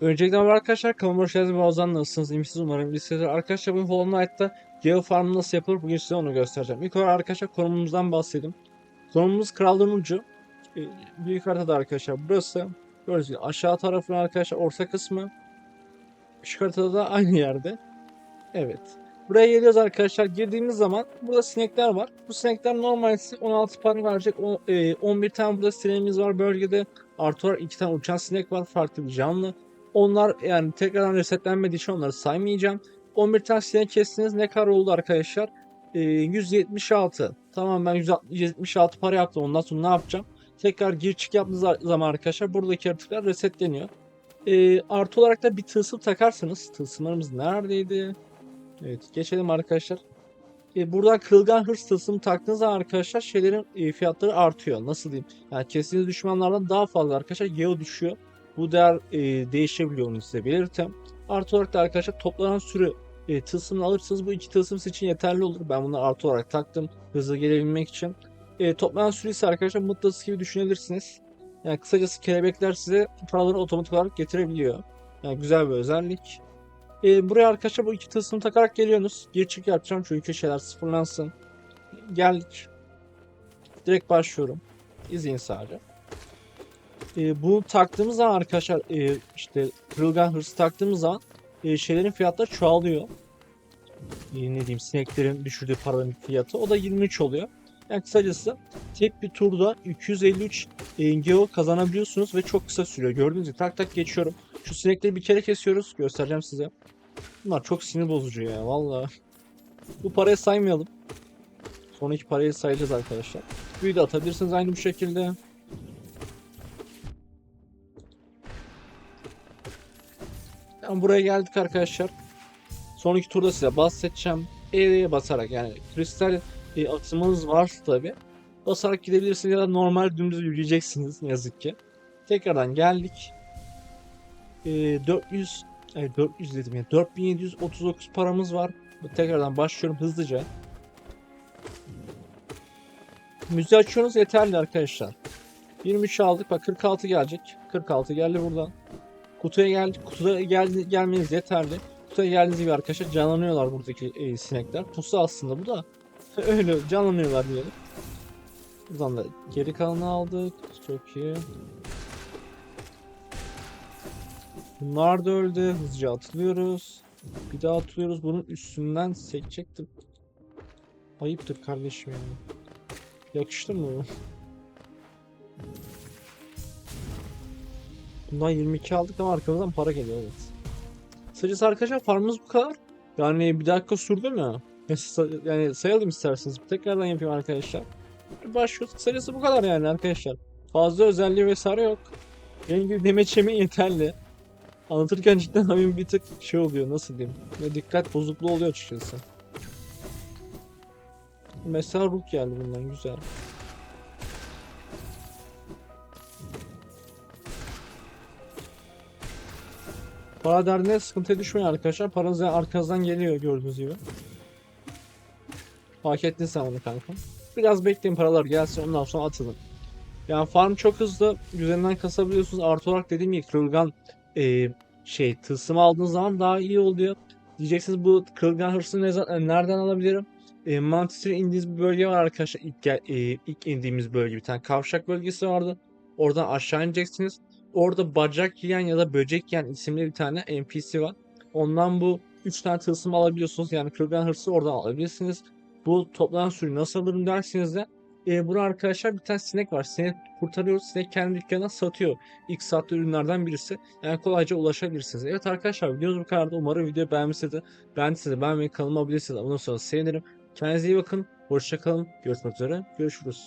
Öncelikle merhaba arkadaşlar kanalıma hoş geldiniz. Ozan nasılsınız? İyi misiniz? Umarım iyisiniz. Arkadaşlar bugün Hollow Knight'ta Geo Farm nasıl yapılır bugün size onu göstereceğim. İlk olarak arkadaşlar konumumuzdan bahsedeyim. Konumumuz Krallığın Ucu. Ee, Büyük haritada arkadaşlar burası. Gördüğünüz gibi aşağı tarafın arkadaşlar orta kısmı. Şu haritada da aynı yerde. Evet. Buraya geliyoruz arkadaşlar. Girdiğimiz zaman burada sinekler var. Bu sinekler normalde 16 para verecek. O, e, 11 tane burada sineğimiz var bölgede. Artı olarak 2 tane uçan sinek var. Farklı bir canlı. Onlar yani tekrardan resetlenmediği için onları saymayacağım. 11 tane sinek kestiniz. Ne kadar oldu arkadaşlar? Ee, 176. Tamam ben 176 para yaptım. Ondan sonra ne yapacağım? Tekrar gir çık yaptığınız zaman arkadaşlar buradaki yaratıklar resetleniyor. Ee, artı olarak da bir tılsım takarsanız. Tılsımlarımız neredeydi? Evet geçelim arkadaşlar. Ee, buradan kırılgan hırs tılsımı taktığınız zaman arkadaşlar şeylerin e, fiyatları artıyor. Nasıl diyeyim? Yani kestiğiniz düşmanlardan daha fazla arkadaşlar geo düşüyor. Bu değer e, değişebiliyor onu size belirteyim. Artı olarak da arkadaşlar toplanan sürü e, tılsımını alırsanız bu iki tılsım için yeterli olur. Ben bunu artı olarak taktım hızlı gelebilmek için. E, toplanan sürü ise arkadaşlar mıknatıs gibi düşünebilirsiniz. Yani kısacası kelebekler size paraları otomatik olarak getirebiliyor. Yani güzel bir özellik. E, buraya arkadaşlar bu iki tılsımı takarak geliyorsunuz. Gir çık yapacağım çünkü şeyler sıfırlansın. Geldik. Direkt başlıyorum. İzleyin sadece. E, bu taktığımız zaman arkadaşlar e, işte kırılgan hırsı taktığımız zaman e, şeylerin fiyatları çoğalıyor. E, ne diyeyim sineklerin düşürdüğü paranın fiyatı o da 23 oluyor. Yani kısacası tek bir turda 253 e, geo kazanabiliyorsunuz ve çok kısa sürüyor. Gördüğünüz gibi tak tak geçiyorum. Şu sinekleri bir kere kesiyoruz. Göstereceğim size. Bunlar çok sinir bozucu ya valla. Bu parayı saymayalım. Sonraki parayı sayacağız arkadaşlar. Büyü de atabilirsiniz aynı bu şekilde. Yani buraya geldik arkadaşlar. Sonraki turda size bahsedeceğim. E'ye basarak yani kristal e, atımınız varsa tabi basarak gidebilirsiniz ya da normal dümdüz yürüyeceksiniz ne yazık ki. Tekrardan geldik. E, 400 ay 400 dedim ya 4739 paramız var. Tekrardan başlıyorum hızlıca. Müziği açıyorsunuz yeterli arkadaşlar. 23 aldık bak 46 gelecek. 46 geldi buradan. Kutuya geldik. Kutuya gel gelmeniz yeterli. Kutuya geldiğiniz gibi arkadaşlar canlanıyorlar buradaki e, sinekler. Pusu aslında bu da. Öyle canlanıyorlar diyelim. Buradan da geri kalanı aldık. Çok iyi. Bunlar da öldü. Hızlıca atılıyoruz. Bir daha atılıyoruz. Bunun üstünden sekecektim. Ayıptır kardeşim yani. Yakıştı mı Bundan 22 aldık ama arkamızdan para geliyor evet. Kısacası arkadaşlar farmımız bu kadar. Yani bir dakika sürdü mü? Yani sayalım isterseniz. Tekrardan yapayım arkadaşlar. Başlıyoruz. Kısacası bu kadar yani arkadaşlar. Fazla özelliği vesaire yok. Benim gibi demeç yemeği yeterli. Anlatırken cidden oyun bir tık şey oluyor nasıl diyeyim. Ve dikkat bozukluğu oluyor açıkçası. Mesela Rook geldi bundan güzel. Para derdine sıkıntıya düşmeyin arkadaşlar. Paranız yani arkanızdan geliyor gördüğünüz gibi. Fark ettin sen onu kanka. Biraz bekleyin paralar gelsin ondan sonra atılın. Yani farm çok hızlı. Üzerinden kasabiliyorsunuz. Artı olarak dediğim gibi kırılgan e, şey tılsımı aldığınız zaman daha iyi oluyor. Diyeceksiniz bu kırılgan hırsını nereden alabilirim? E, Mantis'e indiğiniz bir bölge var arkadaşlar. İlk, e, ilk indiğimiz bölge bir tane kavşak bölgesi vardı. Oradan aşağı ineceksiniz. Orada bacak yiyen ya da böcek yiyen isimli bir tane NPC var. Ondan bu 3 tane tılsım alabiliyorsunuz. Yani kırılgan hırsı oradan alabilirsiniz. Bu toplanan sürü nasıl alırım derseniz de e, burada arkadaşlar bir tane sinek var. Sinek kurtarıyoruz. Sinek kendi dükkanına satıyor. İlk sattığı ürünlerden birisi. Yani kolayca ulaşabilirsiniz. Evet arkadaşlar videomuz bu kadardı. Umarım videoyu beğenmişsiniz. Beğendiyseniz beğenmeyi kanalıma abone olursanız sevinirim. Kendinize iyi bakın. Hoşçakalın. Görüşmek üzere. Görüşürüz.